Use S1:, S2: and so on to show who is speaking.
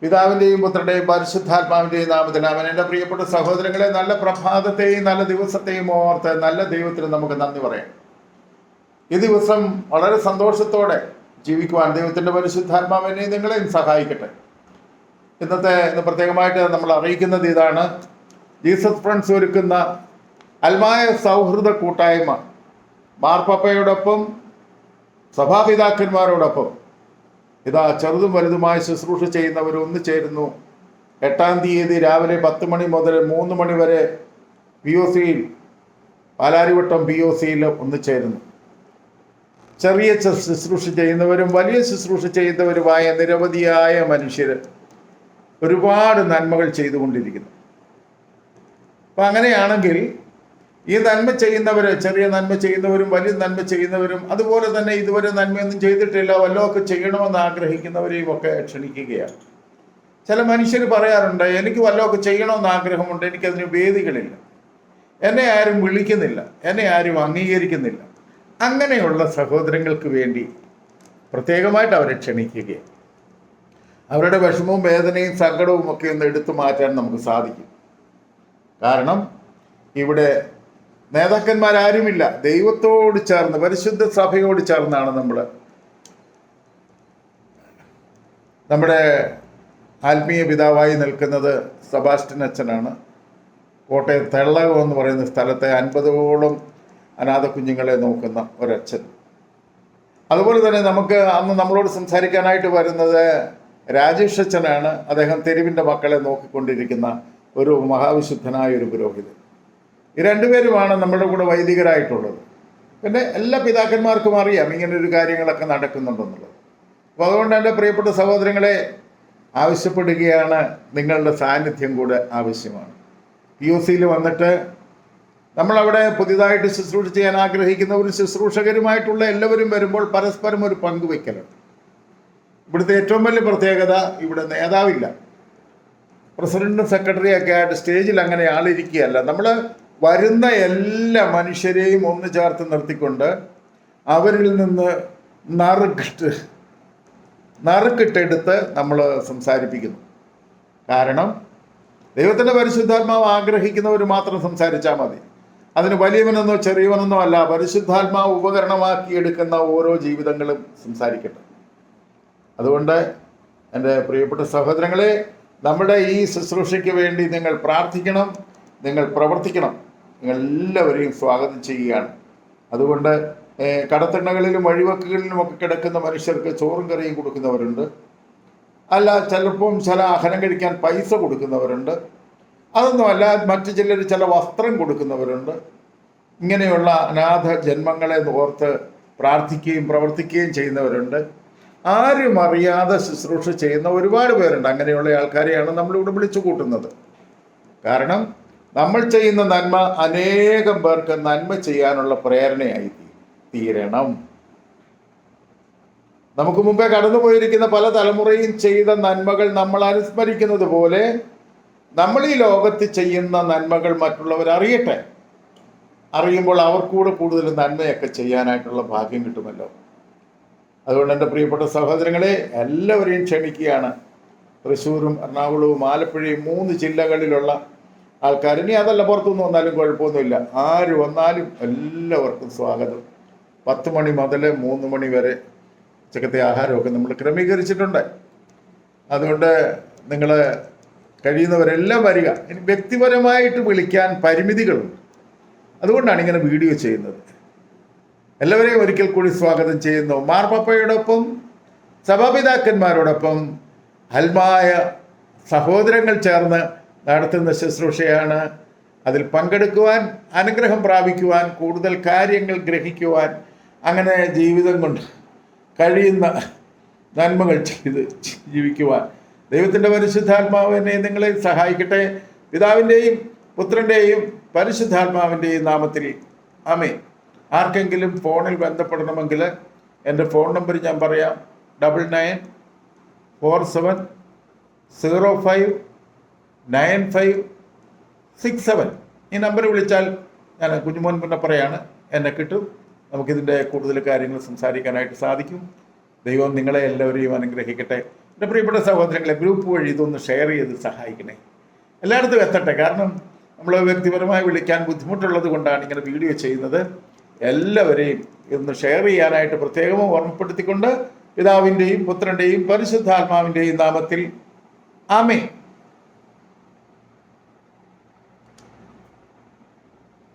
S1: പിതാവിന്റെയും പുത്രന്റെയും പരിശുദ്ധാത്മാവിന്റെയും നാമത്തിൽ അവൻ എന്റെ പ്രിയപ്പെട്ട സഹോദരങ്ങളെ നല്ല പ്രഭാതത്തെയും നല്ല ദിവസത്തെയും ഓർത്ത് നല്ല ദൈവത്തിന് നമുക്ക് നന്ദി പറയാം. ഈ ദിവസം വളരെ സന്തോഷത്തോടെ ജീവിക്കുവാൻ ദൈവത്തിന്റെ പരിശുദ്ധാത്മാവിനെ നിങ്ങളെയും സഹായിക്കട്ടെ. ഇന്നത്തെ ഇന്ന് പ്രത്യേകമായിട്ട് നമ്മൾ അറിയിക്കുന്നത് ഇതാണ്. ജീസസ് ഫ്രണ്ട്സ് ഒരുക്കുന്ന അൽമായ സൗഹൃദ കൂട്ടായ്മ. മാർപ്പാപ്പയോടൊപ്പം സഭാപിതാക്കന്മാരോടൊപ്പം. ഇതാ ചെറുതും വലുതുമായ ശുശ്രൂഷ ചെയ്യുന്നവർ ഒന്നു ചേരുന്നു എട്ടാം തീയതി രാവിലെ പത്ത് മണി മുതൽ മൂന്ന് മണി വരെ പി ഒ സിയിൽ പാലാരിവട്ടം പി ഒ സിയിൽ ഒന്നു ചേരുന്നു ചെറിയ ശുശ്രൂഷ ചെയ്യുന്നവരും വലിയ ശുശ്രൂഷ ചെയ്യുന്നവരുമായ നിരവധിയായ മനുഷ്യർ ഒരുപാട് നന്മകൾ ചെയ്തുകൊണ്ടിരിക്കുന്നു. അപ്പം അങ്ങനെയാണെങ്കിൽ ഈ നന്മ ചെയ്യുന്നവർ ചെറിയ നന്മ ചെയ്യുന്നവരും വലിയ നന്മ ചെയ്യുന്നവരും അതുപോലെ തന്നെ ഇതുവരെ നന്മയൊന്നും ചെയ്തിട്ടില്ല വല്ലതൊക്കെ ചെയ്യണമെന്ന് ആഗ്രഹിക്കുന്നവരെയും ഒക്കെ ക്ഷണിക്കുകയാണ്. ചില മനുഷ്യർ പറയാറുണ്ട് എനിക്ക് വല്ലതൊക്കെ ചെയ്യണമെന്ന് ആഗ്രഹമുണ്ട് എനിക്കതിന് വേദികളില്ല. എന്നെ ആരും വിളിക്കുന്നില്ല എന്നെ ആരും അംഗീകരിക്കുന്നില്ല. അങ്ങനെയുള്ള സഹോദരങ്ങൾക്ക് വേണ്ടി പ്രത്യേകമായിട്ട് അവരെ ക്ഷണിക്കുകയാണ്. അവരുടെ വിഷമവും വേദനയും സങ്കടവും ഒക്കെ ഒന്ന് എടുത്തു മാറ്റാൻ നമുക്ക് സാധിക്കും. കാരണം ഇവിടെ നേതാക്കന്മാരാരുമില്ല. ദൈവത്തോട് ചേർന്ന് പരിശുദ്ധ സഭയോട് ചേർന്നാണ് നമ്മൾ നമ്മുടെ ആത്മീയ പിതാവായി നിൽക്കുന്നത് സബാസ്റ്റിൻ അച്ഛനാണ്. കോട്ടയം തെള്ളകം എന്ന് പറയുന്ന സ്ഥലത്തെ അൻപതോളം അനാഥ കുഞ്ഞുങ്ങളെ നോക്കുന്ന ഒരച്ഛൻ. അതുപോലെ തന്നെ നമുക്ക് അന്ന് നമ്മളോട് സംസാരിക്കാനായിട്ട് വരുന്നത് രാജേഷ് അച്ഛനാണ്. അദ്ദേഹം തെരുവിന്റെ മക്കളെ നോക്കിക്കൊണ്ടിരിക്കുന്ന ഒരു മഹാവിശുദ്ധനായ ഒരു പുരോഹിതൻ. ഈ രണ്ടുപേരുമാണ് നമ്മുടെ കൂടെ വൈദികരായിട്ടുള്ളത്. പിന്നെ എല്ലാ പിതാക്കന്മാർക്കും അറിയാം ഇങ്ങനെ ഒരു കാര്യങ്ങളൊക്കെ നടക്കുന്നുണ്ടെന്നുള്ളത്. അപ്പോൾ അതുകൊണ്ട് എന്റെ പ്രിയപ്പെട്ട സഹോദരങ്ങളെ ആവശ്യപ്പെടുകയാണ് നിങ്ങളുടെ സാന്നിധ്യം കൂടെ ആവശ്യമാണ്. പി ഒ സിയിൽ വന്നിട്ട് നമ്മളവിടെ പുതിയതായിട്ട് ശുശ്രൂഷ ചെയ്യാൻ ആഗ്രഹിക്കുന്ന ഒരു ശുശ്രൂഷകരുമായിട്ടുള്ള എല്ലാവരും വരുമ്പോൾ പരസ്പരം ഒരു പങ്കുവയ്ക്കലുണ്ട്. ഇവിടുത്തെ ഏറ്റവും വലിയ പ്രത്യേകത ഇവിടെ നേതാവില്ല. പ്രസിഡന്റും സെക്രട്ടറിയും ഒക്കെ ആയിട്ട് സ്റ്റേജിൽ അങ്ങനെ ആളിരിക്കുകയല്ല. നമ്മൾ വരുന്ന എല്ലാ മനുഷ്യരെയും ഒന്ന് ചേർത്ത് നിർത്തിക്കൊണ്ട് അവരിൽ നിന്ന് നറുക്കിട്ട് നറുക്കിട്ടെടുത്ത് നമ്മൾ സംസാരിപ്പിക്കുന്നു. കാരണം ദൈവത്തിന്റെ പരിശുദ്ധാത്മാവ് ആഗ്രഹിക്കുന്നവർ മാത്രം സംസാരിച്ചാൽ മതി. അതിന് വലിയവനെന്നോ ചെറിയവനെന്നോ അല്ല പരിശുദ്ധാത്മാവ് ഉപകരണമാക്കി എടുക്കുന്ന ഓരോ ജീവിതങ്ങളും സംസാരിക്കട്ടെ. അതുകൊണ്ട് എന്റെ പ്രിയപ്പെട്ട സഹോദരങ്ങളെ നമ്മുടെ ഈ ശുശ്രൂഷയ്ക്ക് വേണ്ടി നിങ്ങൾ പ്രാർത്ഥിക്കണം നിങ്ങൾ പ്രവർത്തിക്കണം. നിങ്ങൾ എല്ലാവരെയും സ്വാഗതം ചെയ്യുകയാണ്. അതുകൊണ്ട് കടത്തിണ്ണകളിലും വഴിവക്കുകളിലും ഒക്കെ കിടക്കുന്ന മനുഷ്യർക്ക് ചോറും കറിയും കൊടുക്കുന്നവരുണ്ട്. അല്ല ചിലപ്പം ചില ആഹാരം കഴിക്കാൻ പൈസ കൊടുക്കുന്നവരുണ്ട്. അതൊന്നുമല്ല മറ്റു ചിലർ ചില വസ്ത്രം കൊടുക്കുന്നവരുണ്ട്. ഇങ്ങനെയുള്ള അനാഥ ജന്മങ്ങളെ ഓർത്ത് പ്രാർത്ഥിക്കുകയും പ്രവർത്തിക്കുകയും ചെയ്യുന്നവരുണ്ട്. ആരും അറിയാതെ ശുശ്രൂഷ ചെയ്യുന്ന ഒരുപാട് പേരുണ്ട്. അങ്ങനെയുള്ള ആൾക്കാരെയാണ് നമ്മളിവിടെ വിളിച്ചു കൂട്ടുന്നത്. കാരണം നമ്മൾ ചെയ്യുന്ന നന്മ അനേകം പേർക്ക് നന്മ ചെയ്യാനുള്ള പ്രേരണയായി തീരണം. നമുക്ക് മുമ്പേ കടന്നുപോയിരിക്കുന്ന പല തലമുറയും ചെയ്ത നന്മകൾ നമ്മൾ അനുസ്മരിക്കുന്നത് പോലെ നമ്മൾ ഈ ലോകത്ത് ചെയ്യുന്ന നന്മകൾ മറ്റുള്ളവർ അറിയട്ടെ. അറിയുമ്പോൾ അവർക്കൂടെ കൂടുതൽ നന്മയൊക്കെ ചെയ്യാനായിട്ടുള്ള ഭാഗ്യം കിട്ടുമല്ലോ. അതുകൊണ്ട് എന്റെ പ്രിയപ്പെട്ട സഹോദരങ്ങളെ എല്ലാവരെയും ക്ഷണിക്കുകയാണ് തൃശ്ശൂരും എറണാകുളവും ആലപ്പുഴയും മൂന്ന് ജില്ലകളിലുള്ള ആൾക്കാർ ഇനി അതല്ല പുറത്തുനിന്ന് വന്നാലും കുഴപ്പമൊന്നുമില്ല. ആര് വന്നാലും എല്ലാവർക്കും സ്വാഗതം. പത്ത് മണി മുതൽ മൂന്ന് മണി വരെ ഉച്ചക്കത്തെ ആഹാരമൊക്കെ നമ്മൾ ക്രമീകരിച്ചിട്ടുണ്ട്. അതുകൊണ്ട് നിങ്ങൾ കഴിയുന്നവരെല്ലാം വരിക. ഇനി വ്യക്തിപരമായിട്ട് വിളിക്കാൻ പരിമിതികളുണ്ട്. അതുകൊണ്ടാണ് ഇങ്ങനെ വീഡിയോ ചെയ്യുന്നത്. എല്ലാവരെയും ഒരിക്കൽ കൂടി സ്വാഗതം ചെയ്യുന്നു. മാർപ്പപ്പയോടൊപ്പം സഭാപിതാക്കന്മാരോടൊപ്പം ഹൽമായ സഹോദരങ്ങൾ ചേർന്ന് നടത്തുന്ന ശുശ്രൂഷയാണ്. അതിൽ പങ്കെടുക്കുവാൻ അനുഗ്രഹം പ്രാപിക്കുവാൻ കൂടുതൽ കാര്യങ്ങൾ ഗ്രഹിക്കുവാൻ അങ്ങനെ ജീവിതം കൊണ്ട് കഴിയുന്ന നന്മകൾ ചെയ്ത് ജീവിക്കുവാൻ. ദൈവത്തിന്റെ പരിശുദ്ധാത്മാവ് എന്നെ നിങ്ങളെ സഹായിക്കട്ടെ. പിതാവിന്റെയും പുത്രന്റെയും പരിശുദ്ധാത്മാവിന്റെയും നാമത്തിൽ. ആമേ ആർക്കെങ്കിലും ഫോണിൽ ബന്ധപ്പെടണമെങ്കിൽ എന്റെ ഫോൺ നമ്പർ ഞാൻ പറയാം. Double nine four seven zero five nine five six seven. ഈ നമ്പർ വിളിച്ചാൽ ഞാൻ കുഞ്ഞുമോൻ പിന്നെ പറയാണ് എന്നെ കിട്ടും. നമുക്കിതിന്റെ കൂടുതൽ കാര്യങ്ങൾ സംസാരിക്കാനായിട്ട് സാധിക്കും. ദൈവം നിങ്ങളെ എല്ലാവരെയും അനുഗ്രഹിക്കട്ടെ. എന്റെ പ്രിയപ്പെട്ട സഹോദരങ്ങളെ ഗ്രൂപ്പ് വഴി ഇതൊന്ന് ഷെയർ ചെയ്ത് സഹായിക്കണേ. എല്ലായിടത്തും എത്തട്ടെ. കാരണം നമ്മൾ വ്യക്തിപരമായി വിളിക്കാൻ ബുദ്ധിമുട്ടുള്ളത് കൊണ്ടാണ് ഇങ്ങനെ വീഡിയോ ചെയ്യുന്നത്. എല്ലാവരെയും ഇതൊന്ന് ഷെയർ ചെയ്യാനായിട്ട് പ്രത്യേകം ഓർമ്മപ്പെടുത്തിക്കൊണ്ട് പിതാവിന്റെയും പുത്രന്റെയും പരിശുദ്ധാത്മാവിന്റെയും നാമത്തിൽ ആമേ